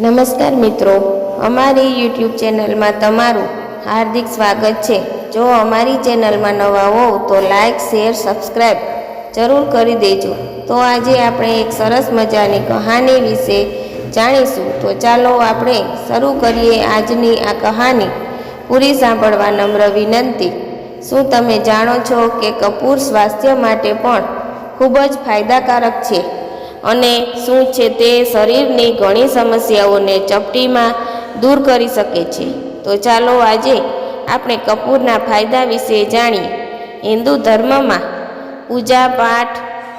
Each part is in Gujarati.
નમસ્કાર મિત્રો, અમારી યુટ્યુબ ચેનલમાં તમારું હાર્દિક સ્વાગત છે. જો અમારી ચેનલમાં નવા હોવ તો લાઇક શેર સબસ્ક્રાઈબ જરૂર કરી દેજો. તો આજે આપણે એક સરસ મજાની કહાની વિશે જાણીશું. તો ચાલો આપણે શરૂ કરીએ આજની આ કહાની. પૂરી સાંભળવા નમ્ર વિનંતી. શું તમે જાણો છો કે કપૂર સ્વાસ્થ્ય માટે પણ ખૂબ જ ફાયદાકારક છે? અને શું છે તે શરીરની ઘણી સમસ્યાઓને ચપટીમાં દૂર કરી શકે છે. તો ચાલો આજે આપણે કપૂરના ફાયદા વિશે જાણીએ. હિન્દુ ધર્મમાં પૂજા પાઠ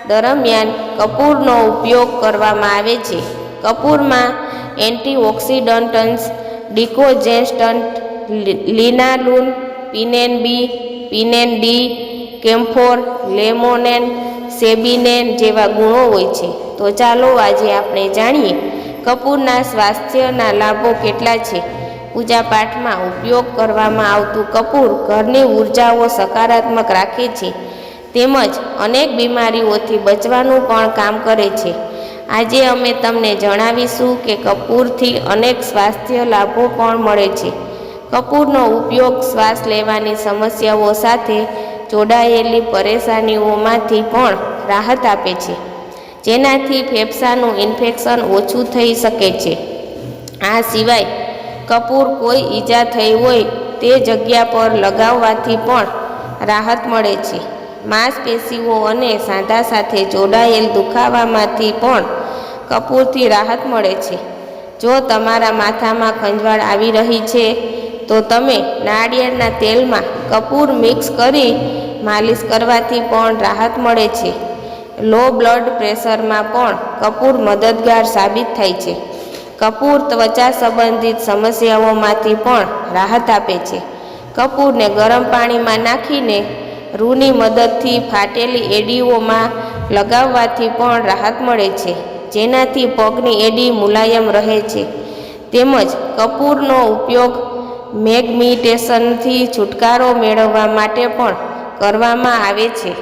દરમિયાન કપૂરનો ઉપયોગ કરવામાં આવે છે. કપૂરમાં એન્ટીઓક્સિડન્ટન્સ ડિકોજેસ્ટન્ટ લિનાલુન, પિનેન બી, પિનેન ડી, કેમ્ફોર, લેમોનેન સેબિનેન જેવા ગુણો હોય છે. તો ચાલો આજે આપણે જાણીએ, કપૂરના સ્વાસ્થ્યના લાભો કેટલા છે? પૂજા પાઠમાં ઉપયોગ કરવામાં આવતું કપૂર ઘરની ઉર્જાઓ સકારાત્મક રાખે છે. તેમજ અનેક બીમારીઓથી બચવાનું પણ કામ કરે છે. આજે અમે તમને જણાવીશું કે કપૂરથી અનેક સ્વાસ્થ્ય લાભો પણ મળે છે. કપૂરનો ઉપયોગ શ્વાસ લેવાની સમસ્યાઓ સાથે જોડાયેલી પરેશાનીઓમાંથી પણ રાહત આપે છે. જેનાથી ફેફસાનું ઇન્ફેક્શન ઓછું થઈ શકે છે. આ સિવાય કપૂર કોઈ ઈજા થઈ હોય તે જગ્યા પર લગાવવાથી પણ રાહત મળે છે. માંસપેશીઓ અને સાંધા સાથે જોડાયેલ દુખાવામાંથી પણ કપૂરથી રાહત મળે છે. જો તમારા માથામાં ખંજવાળ આવી રહી છે, તો તમે નાળિયેરના તેલમાં કપૂર મિક્સ કરી માલિશ કરવાથી પણ રાહત મળે છે. લો બ્લડ પ્રેશરમાં પણ કપૂર મદદગાર સાબિત થાય છે. કપૂર ત્વચા સંબંધિત સમસ્યાઓમાંથી પણ રાહત આપે છે. કપૂરને ગરમ પાણીમાં નાખીને રૂની મદદથી ફાટેલી એડીઓમાં લગાવવાથી પણ રાહત મળે છે. જેનાથી પગની એડી મુલાયમ રહે છે. તેમજ કપૂરનો ઉપયોગ મેગ્મિટેશનથી છુટકારો મેળવવા માટે પણ કરવામાં આવે છે.